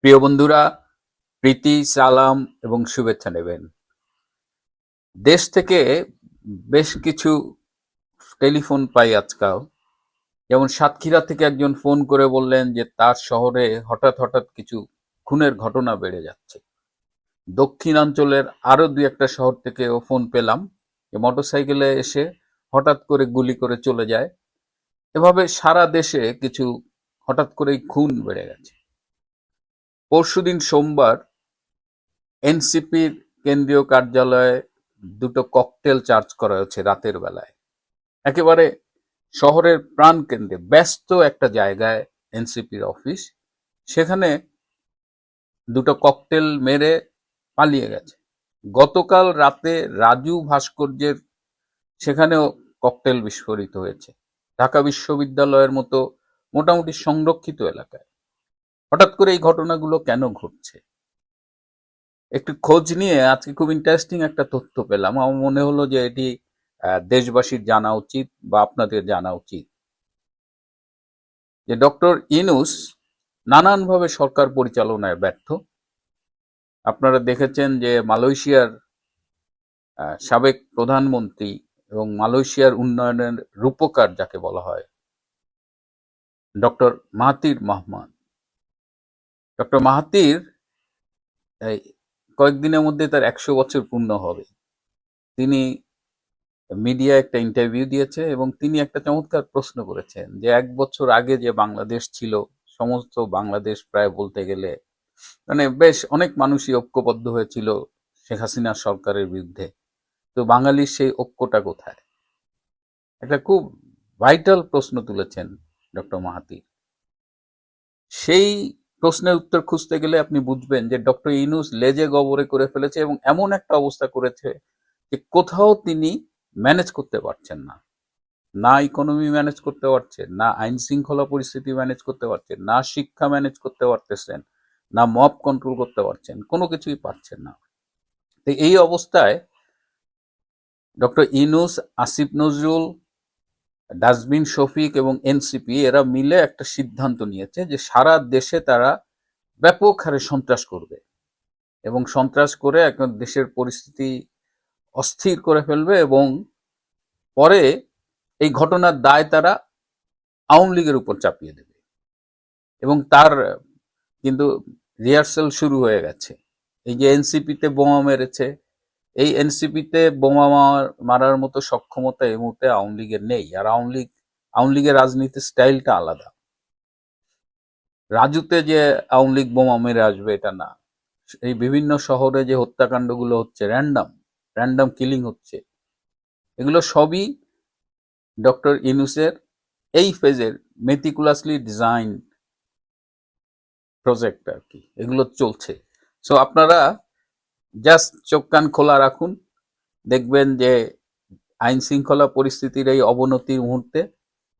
প্রিয় বন্ধুরা, প্রীতি, সালাম এবং শুভেচ্ছা নেবেন। দেশ থেকে বেশ কিছু টেলিফোন পাই আজকাল। যেমন সাতক্ষীরা থেকে একজন ফোন করে বললেন যে, তার শহরে হঠাৎ হঠাৎ কিছু খুনের ঘটনা বেড়ে যাচ্ছে। দক্ষিণাঞ্চলের আরও দুই একটা শহর থেকেও ফোন পেলাম যে, মোটরসাইকেলে এসে হঠাৎ করে গুলি করে চলে যায়। এভাবে সারা দেশে কিছু হঠাৎ করেই খুন বেড়ে গেছে। পরশুদিন সোমবার এনসিপির কেন্দ্রীয় কার্যালয়ে দুটো ককটেল চার্জ করা হয়েছে রাতের বেলায়। একেবারে শহরের প্রাণ কেন্দ্রে ব্যস্ত একটা জায়গায় এনসিপির অফিস, সেখানে দুটো ককটেল মেরে পালিয়ে গেছে। গতকাল রাতে রাজু ভাস্কর্যের সেখানেও ককটেল বিস্ফোরিত হয়েছে। ঢাকা বিশ্ববিদ্যালয়ের মতো মোটামুটি সংরক্ষিত এলাকায়। হঠাৎ করে এই ঘটনাগুলো কেন ঘটছে? একটু খোঁজ নিয়ে আজকে খুব ইন্টারেস্টিং একটা তথ্য পেলাম। আমার মনে হলো যে এটি দেশবাসীর জানা উচিত বা আপনাদের জানা উচিত। যে ডক্টর ইনুস নানানভাবে সরকার পরিচালনায় ব্যর্থ। আপনারা দেখেছেন যে মালয়েশিয়ার সাবেক প্রধানমন্ত্রী এবং মালয়েশিয়ার উন্নয়নের রূপকার যাকে বলা হয়, doctor Mahathir Mohamad doctor Mahathir কয়েকদিনের মধ্যে তার একশো বছর পূর্ণ হবে। তিনি মিডিয়া একটা ইন্টারভিউ দিয়েছে এবং তিনি একটা চমৎকার প্রশ্ন করেছেন যে এক বছর আগে যে বাংলাদেশ ছিল, সমস্ত বাংলাদেশ প্রায় বলতে গেলে মানে বেশ অনেক মানুষই ঐক্যবদ্ধ হয়েছিল শেখ হাসিনার সরকারের বিরুদ্ধে। তো বাঙালির সেই ঐক্যটা কোথায়? একটা খুব ভাইটাল প্রশ্ন তুলেছেন ডক্টর মাহাতির সেই প্রশ্নের উত্তর খুঁজতে গেলে আপনি বুঝবেন যে ডক্টর ইনুস লেজে গবরে করে ফেলেছে এবং এমন একটা অবস্থা করেছে যে কোথাও তিনি ম্যানেজ করতে পারছেন না। না ইকোনমি ম্যানেজ করতে পারছেন, না আইন শৃঙ্খলা পরিস্থিতি ম্যানেজ করতে পারছেন, না শিক্ষা ম্যানেজ করতে পারতেছেন, না মব কন্ট্রোল করতে পারছেন, কোনো কিছুই পারছেন না। তো এই অবস্থায় ডক্টর ইনুস আসিফ নজরুল ডাস্টবিন, শফিক এবং এনসিপি এরা মিলে একটা সিদ্ধান্ত নিয়েছে যে সারা দেশে তারা ব্যাপক হারে সন্ত্রাস করবে এবং সন্ত্রাস করে এখন দেশের পরিস্থিতি অস্থির করে ফেলবে এবং পরে এই ঘটনার দায় তারা আওয়ামী লীগের উপর চাপিয়ে দেবে। এবং তার কিন্তু রিহার্সেল শুরু হয়ে গেছে। এই যে এনসিপিতে বোমা মেরেছে এই এনসিপিতে বোমা মার- মারার মতো সক্ষমতা এই মুহূর্তে আওয়ামী লীগের নেই। আর আওয়ামী লীগ, আওয়ামী লীগের রাজনীতির স্টাইলটা আলাদা। রাজুতে যে আওয়ামী লীগ বোমা মেরে আসবে এটা না। এই বিভিন্ন শহরে যে হত্যাকাণ্ডগুলো হচ্ছে র্যান্ডাম র্যান্ডাম কিলিং হচ্ছে, এগুলো সবই ডক্টর ইনুসের এই ফেজের মেটিকুলাসলি ডিজাইন প্রজেক্ট আর কি। এগুলো চলছে। সো আপনারা জাস্ট চোখ কান খোলা রাখুন। দেখবেন যে আইন শৃঙ্খলা পরিস্থিতির এই অবনতির মুহূর্তে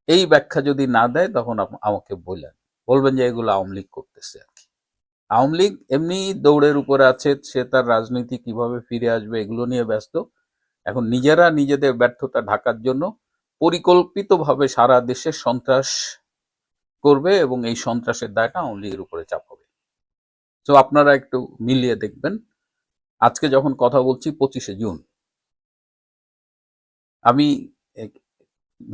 এই ব্যাখ্যা যদি না দেয়, তখন আমাকে বললেন বলবেন যে এগুলো আওয়ামী লীগ করতেছে আর কি। আওয়ামী লীগ এমনি দৌড়ের উপরে আছে, সে তার রাজনীতি কীভাবে ফিরে আসবে এগুলো নিয়ে ব্যস্ত। এখন নিজেরা নিজেদের ব্যর্থতা ঢাকার জন্য পরিকল্পিতভাবে সারা দেশে সন্ত্রাস করবে এবং এই সন্ত্রাসের দায়টা আওয়ামী লীগের উপরে চাপাবে। তো আপনারা একটু মিলিয়ে দেখবেন। আজকে যখন কথা বলছি পঁচিশে জুন। আমি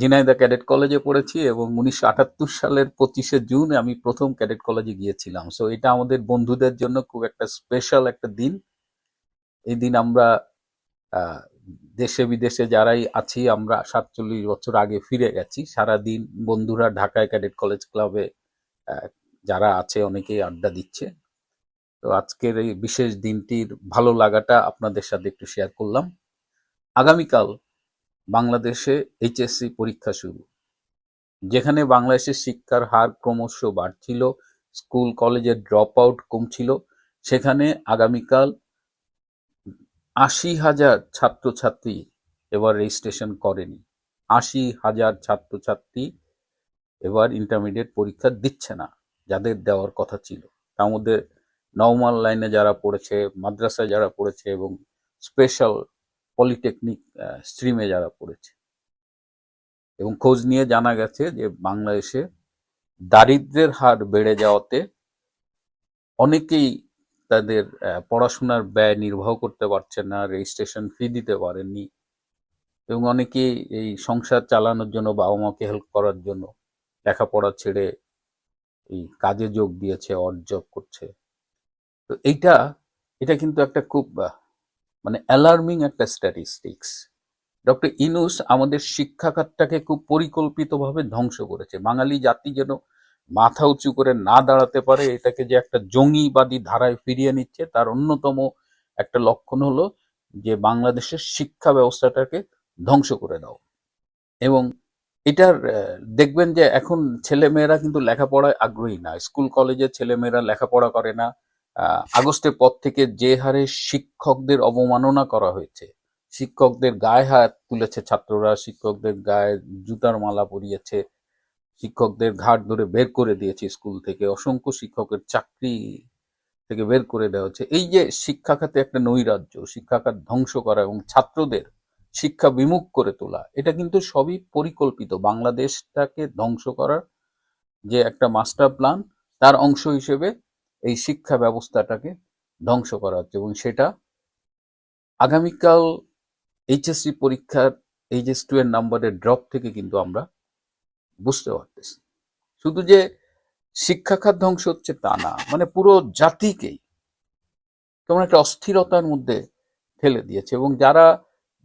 ঝিনাইদহ ক্যাডেট কলেজে পড়েছি এবং উনিশশো আটাত্তর সালের পঁচিশে জুন আমি প্রথম ক্যাডেট কলেজে গিয়েছিলাম। সো এটা আমাদের বন্ধুদের জন্য খুব একটা স্পেশাল একটা দিন। এই দিন আমরা দেশে বিদেশে যারাই আছি, আমরা সাতচল্লিশ বছর আগে ফিরে গেছি। সারা দিন বন্ধুরা ঢাকায় ক্যাডেট কলেজ ক্লাবে যারা আছে, অনেকেই আড্ডা দিচ্ছে। তো আজকের এই বিশেষ দিনটির ভালো লাগাটা আপনাদের সাথে একটু শেয়ার করলাম। আগামীকাল বাংলাদেশে এইচএসসি পরীক্ষা শুরু। যেখানে বাংলাদেশের শিক্ষার হার ক্রমশ বাড়ছিল, স্কুল কলেজের ড্রপ আউট কমছিল, সেখানে আগামীকাল আশি হাজার ছাত্রছাত্রী এবার রেজিস্ট্রেশন করেনি। আশি হাজার ছাত্রছাত্রী এবার ইন্টারমিডিয়েট পরীক্ষা দিচ্ছে না, যাদের দেওয়ার কথা ছিল। তার মধ্যে নর্মাল লাইনে যারা পড়েছে, মাদ্রাসায় যারা পড়েছে এবং স্পেশাল পলিটেকনিক স্ট্রিমে যারা পড়েছে। এবং খোঁজ নিয়ে জানা গেছে যে বাংলাদেশে দারিদ্র্যের হার বেড়ে যাওয়াতে অনেকেই তাদের পড়াশোনার ব্যয় নির্বাহ করতে পারছে না রেজিস্ট্রেশন ফি দিতে পারেননি এবং অনেকেই এই সংসার চালানোর জন্য বাবা মাকে হেল্প করার জন্য লেখাপড়া ছেড়ে এই কাজে যোগ দিয়েছে অড জব করছে। তো এইটা, এটা কিন্তু একটা খুব মানে অ্যালার্মিং একটা স্ট্যাটিস্টিক্স ডক্টর ইনুস আমাদের শিক্ষাখাতটাকে খুব পরিকল্পিতভাবে ধ্বংস করেছে। বাঙালি জাতি যেন মাথা উঁচু করে না দাঁড়াতে পারে, এটাকে যে একটা জঙ্গিবাদী ধারায় ফিরিয়ে নিচ্ছে, তার অন্যতম একটা লক্ষণ হলো যে বাংলাদেশের শিক্ষা ব্যবস্থাটাকে ধ্বংস করে দাও। এবং এটার দেখবেন যে এখন ছেলেমেয়েরা কিন্তু লেখাপড়ায় আগ্রহী না। স্কুল, কলেজের ছেলেমেয়েরা লেখাপড়া করে না। আগস্টের পর থেকে যে হারে শিক্ষকদের অবমাননা করা হয়েছে, শিক্ষকদের গায়ে হাত তুলেছে ছাত্ররা, শিক্ষকদের গায়ে জুতার মালা পরিয়েছে, শিক্ষকদের ঘাট ধরে বের করে দিয়েছে স্কুল থেকে, অসংখ্য শিক্ষকের চাকরি থেকে বের করে দেওয়া হচ্ছে। এই যে শিক্ষা খাতে একটা নৈরাজ্য শিক্ষা খাত ধ্বংস করা এবং ছাত্রদের শিক্ষা বিমুখ করে তোলা, এটা কিন্তু সবই পরিকল্পিত। বাংলাদেশটাকে ধ্বংস করার যে একটা মাস্টার প্ল্যান, তার অংশ হিসেবে এই শিক্ষা ব্যবস্থাটাকে ধ্বংস করা হচ্ছে এবং সেটা আগামীকাল এইচএসসি পরীক্ষার এইচএস টু এর নাম্বারের ড্রপ থেকে কিন্তু আমরা বুঝতে পারতেছি। শুধু যে শিক্ষা খাত ধ্বংস হচ্ছে তা না মানে পুরো জাতিকেই কেমন একটা অস্থিরতার মধ্যে ঠেলে দিয়েছে এবং যারা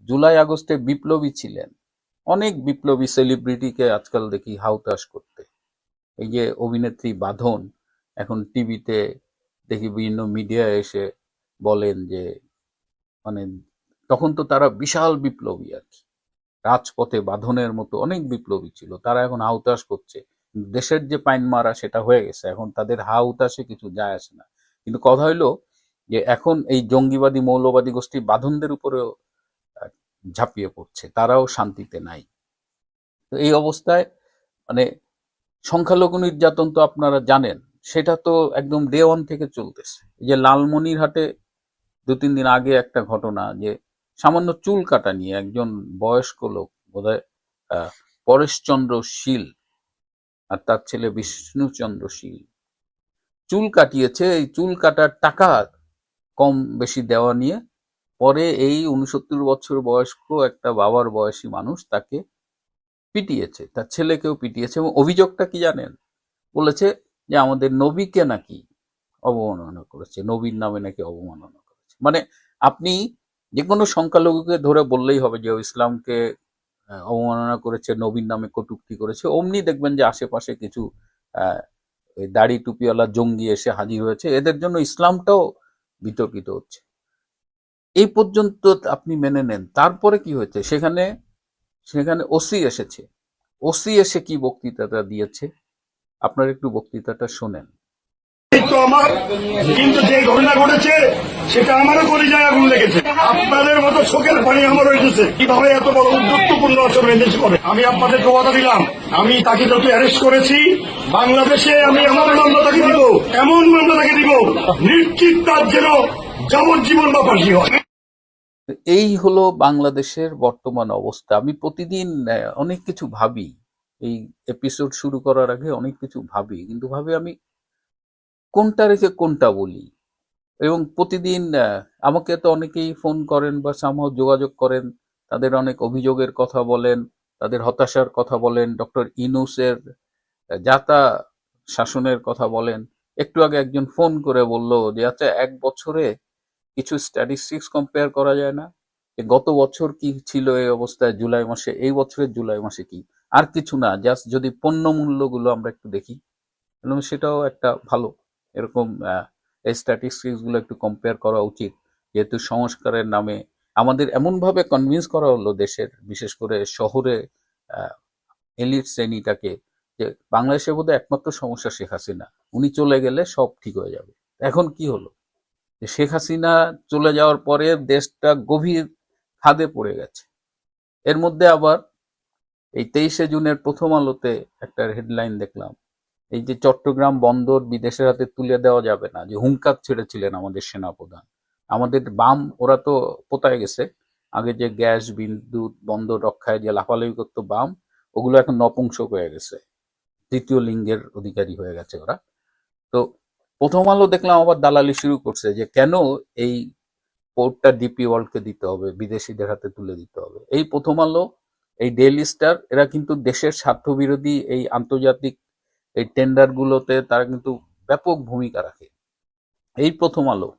জুলাই আগস্টে বিপ্লবী ছিলেন, অনেক বিপ্লবী সেলিব্রিটিকে আজকাল দেখি হাউতাস করতে। এই যে অভিনেত্রী বাঁধন এখন টিভিতে দেখি বিভিন্ন মিডিয়ায় এসে বলেন যে মানে তখন তো তারা বিশাল বিপ্লবী আর কি। রাজপথে বাঁধনের মতো অনেক বিপ্লবী ছিল। তারা এখন হাউতাস করছে। দেশের যে পাইন মারা সেটা হয়ে গেছে। এখন তাদের হাউতাসে কিছু যায় আসে না। কিন্তু কথা হইল যে, এখন এই জঙ্গিবাদী, মৌলবাদী গোষ্ঠী বাঁধনদের উপরেও ঝাঁপিয়ে পড়ছে। তারাও শান্তিতে নাই। তো এই অবস্থায় মানে সংখ্যালঘু নির্যাতন তো আপনারা জানেন। সেটা তো একদম ডে ওয়ান থেকে চলতেছে। যে লালমনিরহাটে দু তিন দিন আগে একটা ঘটনা যে সামান্য চুল কাটা নিয়ে একজন বয়স্ক লোক, বোধহয় পরেশচন্দ্র শীল আর তার ছেলে বিষ্ণুচন্দ্র শীল, চুল কাটিয়েছে। এই চুল কাটার টাকা কম বেশি দেওয়া নিয়ে পরে এই উনসত্তর বছর বয়স্ক একটা বাবার বয়সী মানুষ তাকে পিটিয়েছে। তার ছেলেকেও পিটিয়েছে এবং অভিযোগটা কি জানেন? বলেছে যে আমাদের নবীকে নাকি অবমাননা করেছে, নবীর নামে নাকি অবমাননা করেছে। মানে আপনি যে কোনো সংখ্যালঘুকে ধরে বললেই হবে যে ইসলামকে অবমাননা করেছে, নবীর নামে কটূক্তি করেছে, অমনি দেখবেন যে আশেপাশে কিছু দাড়ি টুপিওয়ালা জঙ্গি এসে হাজির হয়েছে, এদের জন্য ইসলামটাও বিতর্কিত হচ্ছে। এই পর্যন্ত আপনি মেনে নেন। তারপরে কি হয়েছে? সেখানে সেখানে ওসি এসেছে। ওসি এসে কি বক্তৃতাটা দিয়েছে? আপনার একটু বক্তৃতাটা শোনেন। তো আমার কিন্তু যে ঘটনা ঘটেছে সেটা আমারও কলিজায় আগুন লেগেছে। আপনাদের মতো চোখের পানি আমার হয়েছে কীভাবে এত বড় উদ্যোক্তপূর্ণ আচরণ এদেশে করে আমি আপনাদেরকে কথা দিলাম। আমি তাকে যত অ্যারেস্ট করেছি বাংলাদেশে আমি এমন মামলা তাকে দিব এমন মামলা তাকে দিব নিশ্চিত তার যেন যাবজ্জীবন বা ফাঁসি হয়। এই হলো বাংলাদেশের বর্তমান অবস্থা। আমি প্রতিদিন অনেক কিছু ভাবি। এই এপিসোড শুরু করার আগে অনেক কিছু ভাবি। কিন্তু ভাবি আমি কোনটা রেখে কোনটা বলি? এবং প্রতিদিন আমাকে তো অনেকেই ফোন করেন বা সামহ যোগাযোগ করেন, তাদের অনেক অভিযোগের কথা বলেন, তাদের হতাশার কথা বলেন ডক্টর ইনুসের যাতা শাসনের কথা বলেন। একটু আগে একজন ফোন করে বলল যে আচ্ছা এক বছরে কিছু স্ট্যাটিস্টিক্স কম্পেয়ার করা যায় না? গত বছর কি ছিল এই অবস্থায় জুলাই মাসে এই বছরের জুলাই মাসে কি? আর কিছু না জাস্ট যদি পণ্য মূল্যগুলো আমরা একটু দেখি সেটাও একটা ভালো। এরকম আহ, এই গুলো একটু কম্পেয়ার করা উচিত যেহেতু সংস্কারের নামে আমাদের এমনভাবে কনভিন্স করা হলো দেশের বিশেষ করে শহরে এলিট শ্রেণীটাকে যে বাংলাদেশের বোধহয় একমাত্র সমস্যা শেখ হাসিনা। উনি চলে গেলে সব ঠিক হয়ে যাবে। এখন কি হলো? শেখ হাসিনা চলে যাওয়ার পরে দেশটা গভীর খাদে পড়ে গেছে। এর মধ্যে আবার এই তেইশে জুনের প্রথম আলোতে একটা হেডলাইন দেখলাম। এই যে চট্টগ্রাম বন্দর বিদেশের হাতে তুলে দেওয়া যাবে না, যে হুঙ্কার ছেড়েছিলেন আমাদের সেনাপ্রধান। আমাদের বাম, ওরা তো পোতায় গেছে। আগে যে গ্যাস, বিদ্যুৎ, বন্দর রক্ষায় যে লাফালাফি করতো বাম, ওগুলো এখন নপুংসক হয়ে গেছে। তৃতীয় লিঙ্গের অধিকারী হয়ে গেছে ওরা। তো প্রথম আলো দেখলাম আবার দালালি শুরু করছে যে কেন এই পোর্টটা ডিপি ওয়ার্ল্ডকে দিতে হবে, বিদেশিদের হাতে তুলে দিতে হবে। এই প্রথম আলো, এই ডেইলি স্টার এরা কিন্তু দেশের স্বার্থবিরোধী এই আন্তর্জাতিক এই টেন্ডারগুলোতে তারা কিন্তু ব্যাপক ভূমিকা রাখে। এই প্রথম আলো,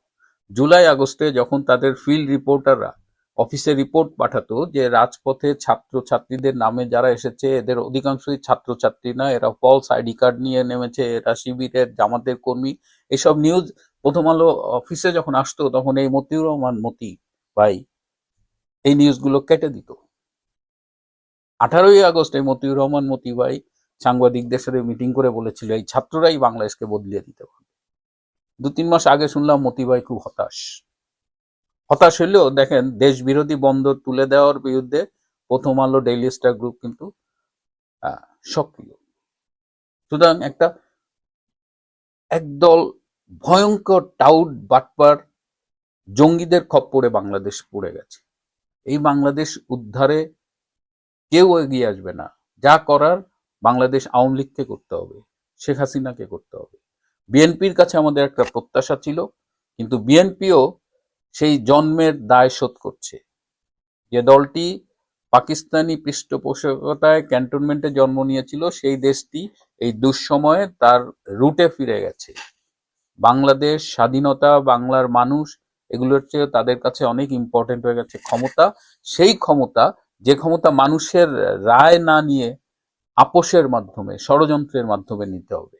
জুলাই আগস্টে যখন তাদের ফিল্ড রিপোর্টাররা অফিসে রিপোর্ট পাঠাতো যে রাজপথে ছাত্র ছাত্রীদের নামে যারা এসেছে, এদের অধিকাংশই ছাত্র ছাত্রী না, এরা ফলস আইডি কার্ড নিয়ে নেমেছে, এরা শিবিরের জামাতের কর্মী, এসব নিউজ প্রথম আলো অফিসে যখন আসতো, তখন এই মতিউর রহমান, মতি ভাই এই নিউজগুলো কেটে দিত। আঠারোই আগস্ট এই মতিউর রহমান, মতি ভাই সাংবাদিকদের সাথে মিটিং করে বলেছিল, এই ছাত্ররাই বাংলাদেশকে বদলিয়ে দিতে পারবে। দু তিন মাস আগে শুনলাম মতি ভাই খুব হতাশ। হতাশ হইলেও দেখেন দেশ বিরোধী বন্দর তুলে দেওয়ার বিরুদ্ধে প্রথম আলো ডেইলি স্টার গ্রুপ কিন্তু সক্রিয়। সুতরাং একটা একদল ভয়ঙ্কর টাউট বাটপার জঙ্গিদের খপ্পরে বাংলাদেশ পড়ে গেছে। এই বাংলাদেশ উদ্ধারে কেউ এগিয়ে আসবে না। যা করার বাংলাদেশ আওয়ামী লীগকে করতে হবে, শেখ হাসিনাকে করতে হবে। বিএনপির কাছে আমাদের একটা প্রত্যাশা ছিল, কিন্তু বিএনপিও সেই জন্মের দায় শোধ করছে। যে দলটি পাকিস্তানি পৃষ্ঠপোষকতায় ক্যান্টনমেন্টে জন্ম নিয়েছিল, সেই দেশটি এই দুঃসময়ে তার রুটে ফিরে গেছে। বাংলাদেশ, স্বাধীনতা, বাংলার মানুষ, এগুলোর চেয়ে তাদের কাছে অনেক ইম্পর্টেন্ট হয়ে গেছে ক্ষমতা। সেই ক্ষমতা, যে ক্ষমতা মানুষের রায় না নিয়ে আপোষের মাধ্যমে, ষড়যন্ত্রের মাধ্যমে নিতে হবে।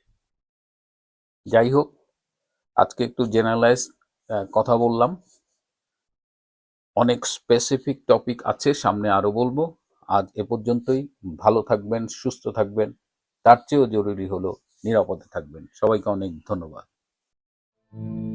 যাই হোক, আজকে একটু জেনারেলাইজ কথা বললাম। অনেক স্পেসিফিক টপিক আছে, সামনে আরও বলব। আজ এ পর্যন্তই। ভালো থাকবেন, সুস্থ থাকবেন। তার চেয়েও জরুরি হলো নিরাপদে থাকবেন। সবাইকে অনেক ধন্যবাদ। Thank you.